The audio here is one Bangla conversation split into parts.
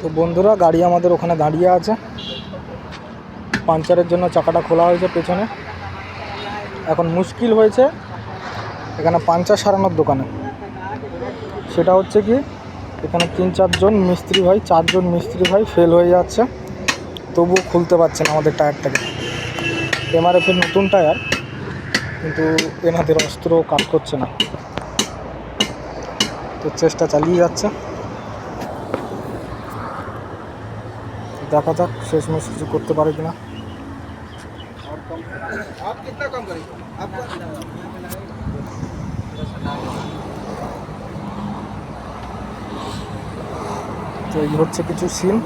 তো বন্ধুরা, গাড়ি আমাদের ওখানে দাঁড়িয়ে আছে। পাঞ্চারের জন্য চাকাটা খোলা হয়েছে পেছনে। এখন মুশকিল হয়েছে এখানে পাঞ্চার সারানোর দোকানে। সেটা হচ্ছে কি, এখানে তিন চারজন মিস্ত্রি ভাই, চারজন মিস্ত্রি ভাই ফেল হয়ে যাচ্ছে। তবুও খুলতে পারছে না আমাদের টায়ারটাকে। এমআরএফের নতুন টায়ার, কিন্তু এনাদের অস্ত্র কাজ করছে না। তো চেষ্টা চালিয়ে যাচ্ছে। দেখা যাক শেষমেশ কিছু করতে পারে কিনা। তো এই হচ্ছে কিছু সিন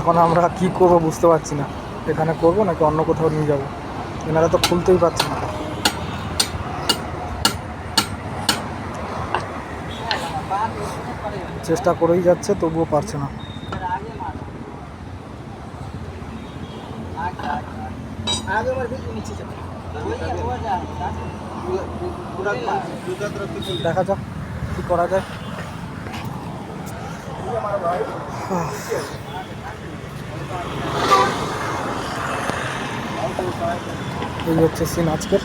এখন আমরা কি করব বুঝতে পারছি না। এখানে করব নাকি অন্য কোথাও নিয়ে যাব? এনারা তো খুলতেই পারছে না। চেষ্টা করেই যাচ্ছে, তবুও পারছে না। দেখা যাক কি করা যায়। এই হচ্ছে সিন আজকের।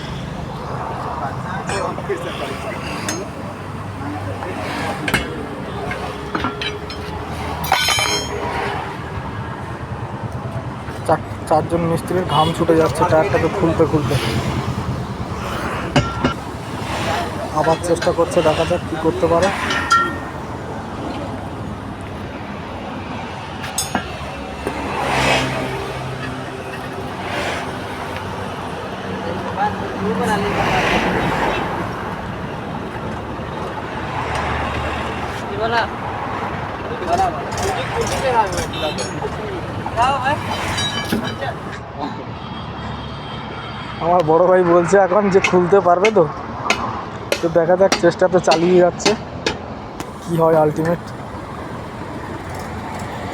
চার চারজন মিস্ত্রির ঘাম ছুটে যাচ্ছে, টায়ারটাকে খুলতে খুলতে। আবার চেষ্টা করছে, দেখা যাক কী করতে পারে। আমার বড় ভাই বলছে এখন যে খুলতে পারবে তো। তো দেখা যাক, চেষ্টা তো চালিয়ে যাচ্ছে। কি হয় আলটিমেট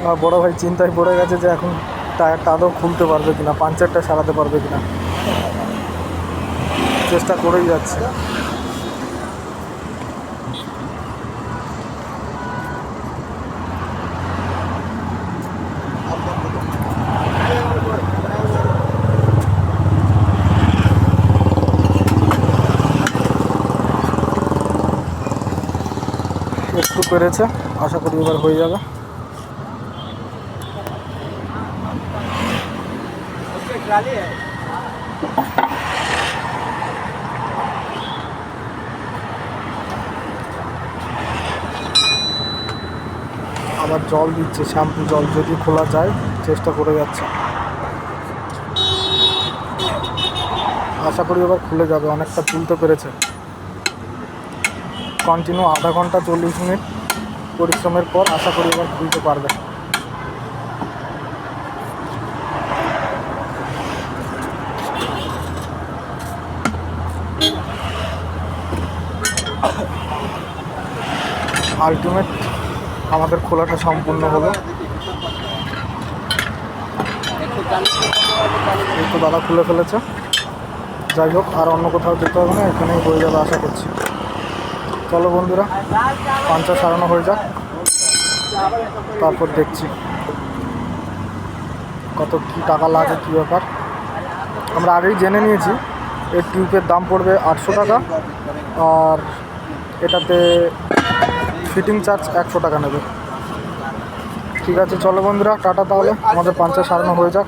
আমার বড় ভাই চিন্তায় পড়ে গেছে যে এখন টায়ারটা আদৌ খুলতে পারবে কিনা, পাঞ্চারটা সারাতে পারবে কিনা। চেষ্টা করেই যাচ্ছে। একটু পেরেছে, আশা করি এবার হয়ে যাবে। আবার জল দিচ্ছে, শ্যাম্পু জল যদি খোলা যায়, চেষ্টা করে যাচ্ছে। আশা করি এবার খুলে যাবে, অনেকটা তুলতে পেরেছে। কন্টিনিউ আধা ঘণ্টা চল্লিশ মিনিট পরিশ্রমের পর আশা করি এবার খুলতে পারবে। আলটিমেট আমাদের খোলাটা সম্পূর্ণ হলো। এই তো দাদা খুলে ফেলেছে। যাই হোক, আর অন্য কোথাও যেতে হবে না, এখানেই হয়ে যাবে আশা করছি। চলো বন্ধুরা, পাঞ্চা সারানো হয়ে যাক। তারপর দেখছি কত কি টাকা লাগে, কী ব্যাপার। আমরা আগেই জেনে নিয়েছি এর টিউবের দাম পড়বে আটশো টাকা, আর এটাতে ফিটিং চার্জ একশো টাকা নেবে। ঠিক আছে, চলো বন্ধুরা, টাটা তাহলে। আমাদের পাঞ্চা সারানো হয়ে যাক।